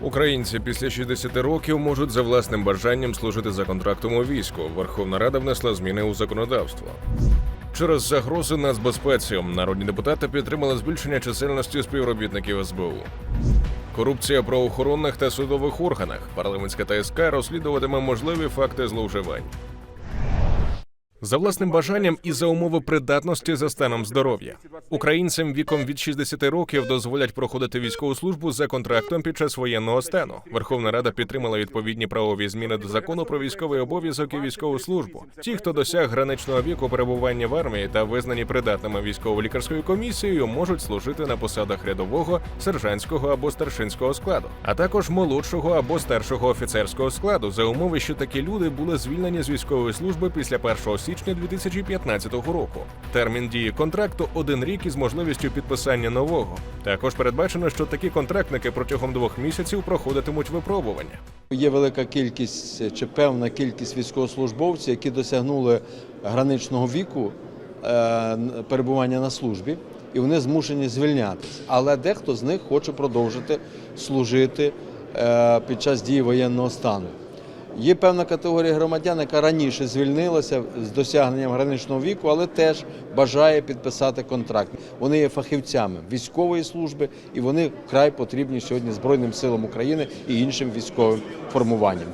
Українці після 60 років можуть за власним бажанням служити за контрактом у війську. Верховна Рада внесла зміни у законодавство. Через загрози нацбезпеці народні депутати підтримали збільшення чисельності співробітників СБУ. Корупція правоохоронних та судових органах. Парламентська ТСК розслідуватиме можливі факти зловживань. За власним бажанням і за умови придатності за станом здоров'я українцям віком від 60 років дозволять проходити військову службу за контрактом під час воєнного стану. Верховна Рада підтримала відповідні правові зміни до закону про військовий обов'язок і військову службу. Ті, хто досяг граничного віку перебування в армії та визнані придатними військово-лікарською комісією, можуть служити на посадах рядового, сержантського або старшинського складу, а також молодшого або старшого офіцерського складу за умови, що такі люди були звільнені з військової служби після 1 січня 2015 року. Термін дії контракту один рік із можливістю підписання нового. Також передбачено, що такі контрактники протягом двох місяців проходитимуть випробування. Є велика кількість чи певна кількість військовослужбовців, які досягнули граничного віку е, перебування на службі, і вони змушені звільнятися. Але дехто з них хоче продовжити служити е, під час дії воєнного стану. Є певна категорія громадян, яка раніше звільнилася з досягненням граничного віку, але теж бажає підписати контракт. Вони є фахівцями військової служби, і вони вкрай потрібні сьогодні Збройним силам України і іншим військовим формуванням.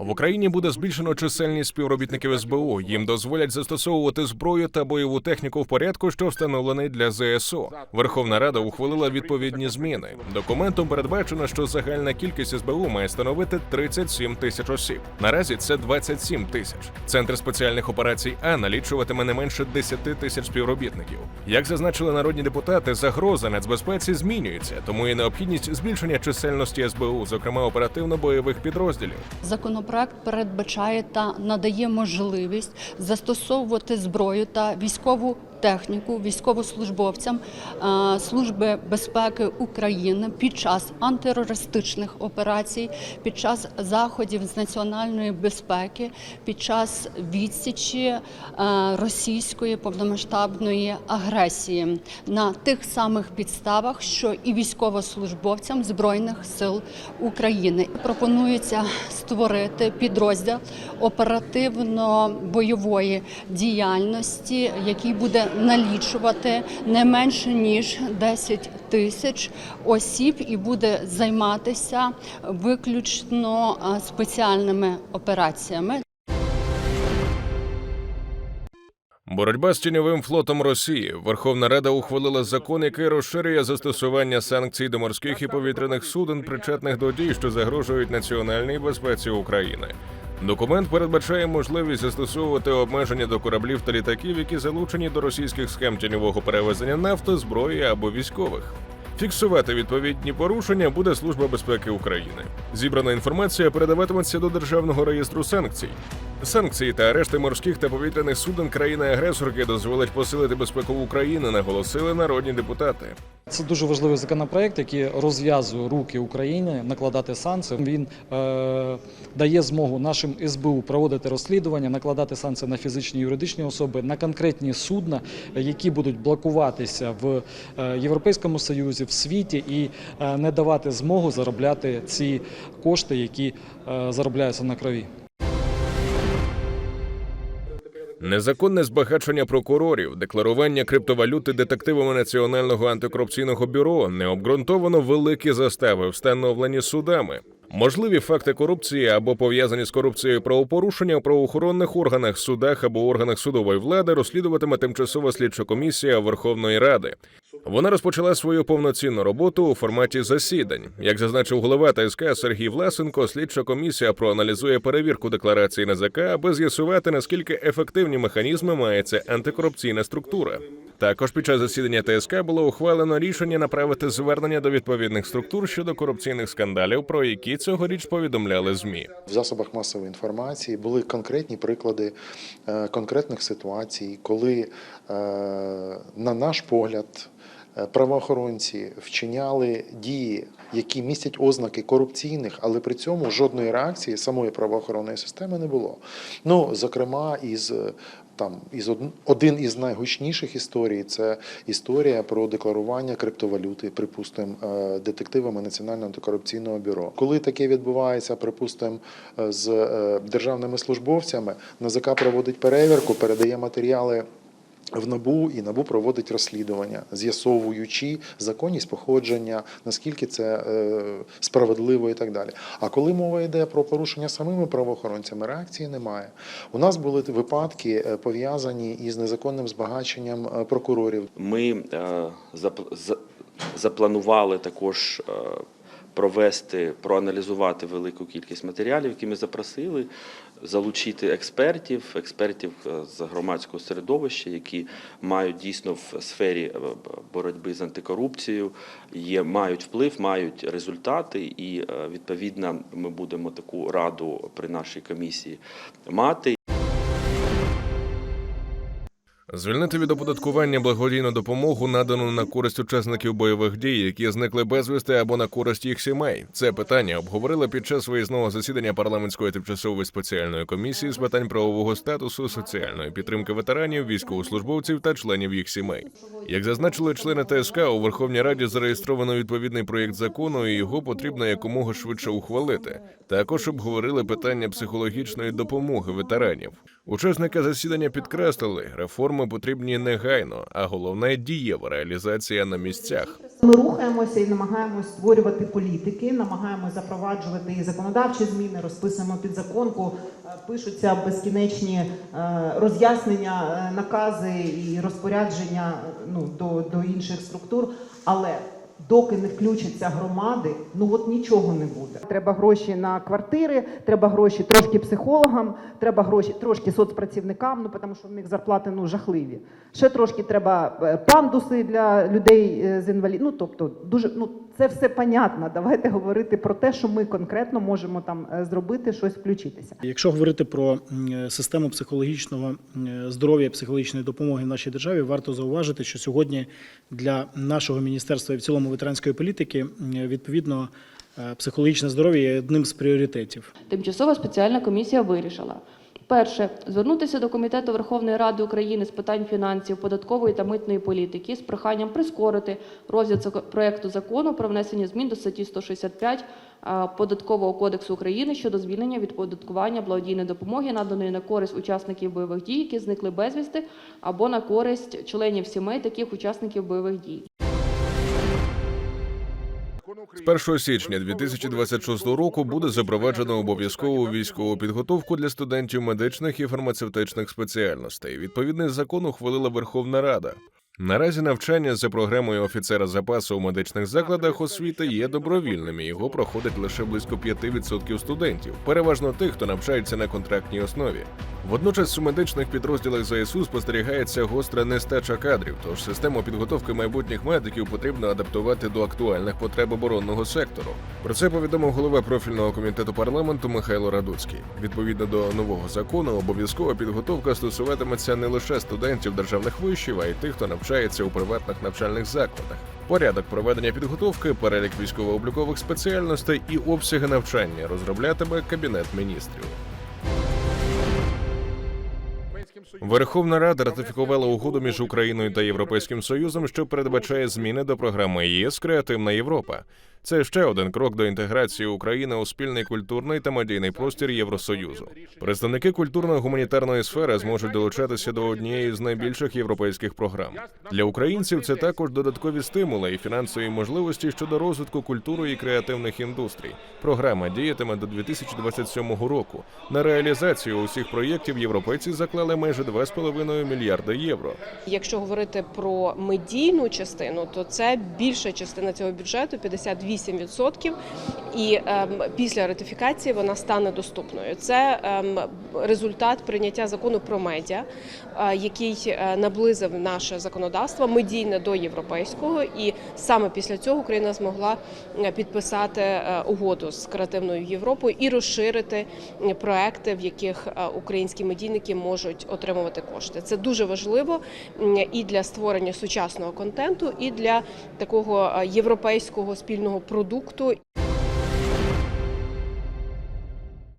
В Україні буде збільшено чисельність співробітників СБУ. Їм дозволять застосовувати зброю та бойову техніку в порядку, що встановлений для ЗСУ. Верховна Рада ухвалила відповідні зміни. Документом передбачено, що загальна кількість СБУ має становити 37 тисяч осіб. Наразі це 27 тисяч. Центр спеціальних операцій А налічуватиме не менше 10 тисяч співробітників. Як зазначили народні депутати, загроза нацбезпеці змінюється, тому є необхідність збільшення чисельності СБУ, зокрема оперативно-бойових підрозділів. Законопроект передбачає та надає можливість застосовувати зброю та військову техніку військовослужбовцям е, Служби безпеки України під час антитерористичних операцій, під час заходів з національної безпеки, під час відсічі е, російської повномасштабної агресії на тих самих підставах, що і військовослужбовцям збройних сил України. Пропонується створити підрозділ оперативно-бойової діяльності, який буде налічувати не менше ніж 10 тисяч осіб і буде займатися виключно спеціальними операціями. Боротьба з тіньовим флотом Росії. Верховна Рада ухвалила закон, який розширює застосування санкцій до морських і повітряних суден, причетних до дій, що загрожують національній безпеці України. Документ передбачає можливість застосовувати обмеження до кораблів та літаків, які залучені до російських схем тіньового перевезення нафти, зброї або військових. Фіксувати відповідні порушення буде Служба безпеки України. Зібрана інформація передаватиметься до Державного реєстру санкцій. Санкції та арешти морських та повітряних суден країни-агресорки дозволять посилити безпеку України, наголосили народні депутати. Це дуже важливий законопроект, який розв'язує руки України накладати санкції. Він е, дає змогу нашим СБУ проводити розслідування, накладати санкції на фізичні і юридичні особи, на конкретні судна, які будуть блокуватися в е, Європейському Союзі, в світі, і е, не давати змогу заробляти ці кошти, які е, заробляються на крові. Незаконне збагачення прокурорів, декларування криптовалюти детективами Національного антикорупційного бюро, необґрунтовано великі застави, встановлені судами. Можливі факти корупції або пов'язані з корупцією правопорушення у правоохоронних органах, судах або органах судової влади розслідуватиме тимчасова слідча комісія Верховної Ради. Вона розпочала свою повноцінну роботу у форматі засідань. Як зазначив голова ТСК Сергій Власенко, слідча комісія проаналізує перевірку декларації НАЗК, аби з'ясувати наскільки ефективні механізми має ця антикорупційна структура. Також під час засідання ТСК було ухвалено рішення направити звернення до відповідних структур щодо корупційних скандалів, про які цьогоріч повідомляли змі. В засобах масової інформації були конкретні приклади е, конкретних ситуацій, коли, е, на наш погляд, е, правоохоронці вчиняли дії, які містять ознаки корупційних, але при цьому жодної реакції самої правоохоронної системи не було. Ну, зокрема, із там із один із найгучніших історій це історія про декларування криптовалюти, припустимо, е, детективами Національного антикорупційного бюро. Коли таке відбувається, припустимо, е, з е, державними службовцями, НАЗК проводить перевірку, передає матеріали. В НАБУ і НАБУ проводить розслідування, з'ясовуючи законність походження, наскільки це е, справедливо і так далі. А коли мова йде про порушення самими правоохоронцями, реакції немає. У нас були випадки е, пов'язані із незаконним збагаченням е, прокурорів. Ми е, запланували також е, провести, проаналізувати велику кількість матеріалів, які ми запросили, залучити експертів, експертів е, з громадського середовища, які мають дійсно в сфері е, боротьби з антикорупцією, є, мають вплив, мають результати, і е, відповідно ми будемо таку раду при нашій комісії мати. Звільнити від оподаткування благодійну допомогу, надану на користь учасників бойових дій, які зникли безвісти або на користь їх сімей. Це питання обговорили під час виїзного засідання парламентської тимчасової спеціальної комісії з питань правового статусу, соціальної підтримки ветеранів, військовослужбовців та членів їх сімей. Як зазначили члени ТСК, у Верховній Раді зареєстровано відповідний проєкт закону, і його потрібно якомога швидше ухвалити. Також обговорили питання психологічної допомоги ветеранів. Учасники засідання підкреслили, реформи потрібні негайно, а головне дієва реалізація на місцях. Ми рухаємося і намагаємось створювати політики, намагаємось запроваджувати і законодавчі зміни, розписуємо підзаконку, е, пишуться безкінечні е, роз'яснення, е, накази і розпорядження ну, до, до інших структур. Але доки не включаться громади, ну от нічого не буде. Треба гроші на квартири, треба гроші трошки психологам, треба гроші трошки соцпрацівникам, ну тому що в них зарплати ну жахливі. Ще трошки треба е, пандуси для людей е, з інвалідністю, Ну тобто, дуже ну це все понятно. Давайте говорити про те, що ми конкретно можемо там е, зробити, щось включитися. Якщо говорити про систему психологічного здоров'я і психологічної допомоги в нашій державі, варто зауважити, що сьогодні для нашого міністерства і в цілому ветеранської політики відповідно е, психологічне здоров'я є одним з пріоритетів. Тимчасова спеціальна комісія вирішила. Перше, звернутися до Комітету Верховної Ради України з питань фінансів, податкової та митної політики з проханням прискорити розгляд проекту закону про внесення змін до статті 165 а, Податкового кодексу України щодо звільнення від податкування благодійної допомоги, наданої на користь учасників бойових дій, які зникли безвісти, або на користь членів сімей таких учасників бойових дій. З 1 січня 2026 року буде запроваджено обов'язкову військову підготовку для студентів медичних і фармацевтичних спеціальностей. Відповідний закон ухвалила Верховна Рада. Наразі навчання за програмою офіцера запасу у медичних закладах освіти є добровільним. і Його проходить лише близько 5% студентів, переважно тих, хто навчається на контрактній основі. Водночас у медичних підрозділах ЗСУ спостерігається гостра нестача кадрів, тож систему підготовки майбутніх медиків потрібно адаптувати до актуальних потреб оборонного сектору. Про це повідомив голова профільного комітету парламенту Михайло Радуцький. Відповідно до нового закону, обов'язкова підготовка стосуватиметься не лише студентів державних вишів, а й тих, хто навчається у приватних навчальних закладах. Порядок проведення підготовки, перелік військово-облікових спеціальностей і обсяги навчання розроблятиме кабінет міністрів. Верховна Рада ратифікувала угоду між Україною та Європейським Союзом, що передбачає зміни до програми ЄС Креативна Європа. Це ще один крок до інтеграції України у спільний культурний та медійний простір Євросоюзу. Представники культурно-гуманітарної сфери зможуть долучатися до однієї з найбільших європейських програм. Для українців це також додаткові стимули і фінансові можливості щодо розвитку культури і креативних індустрій. Програма діятиме до 2027 року. На реалізацію усіх проєктів європейці заклали майже 2,5 мільярда євро. Якщо говорити про медійну частину, то це більша частина цього бюджету 58%. І ем, після ратифікації вона стане доступною. Це ем, результат прийняття закону про медіа, е, який е, наблизив наше законодавство медійне до європейського, і саме після цього Україна змогла е, підписати угоду з креативною Європою і розширити проекти, в яких українські медійники можуть отримувати кошти. Це дуже важливо і для створення сучасного контенту, і для такого європейського спільного продукту.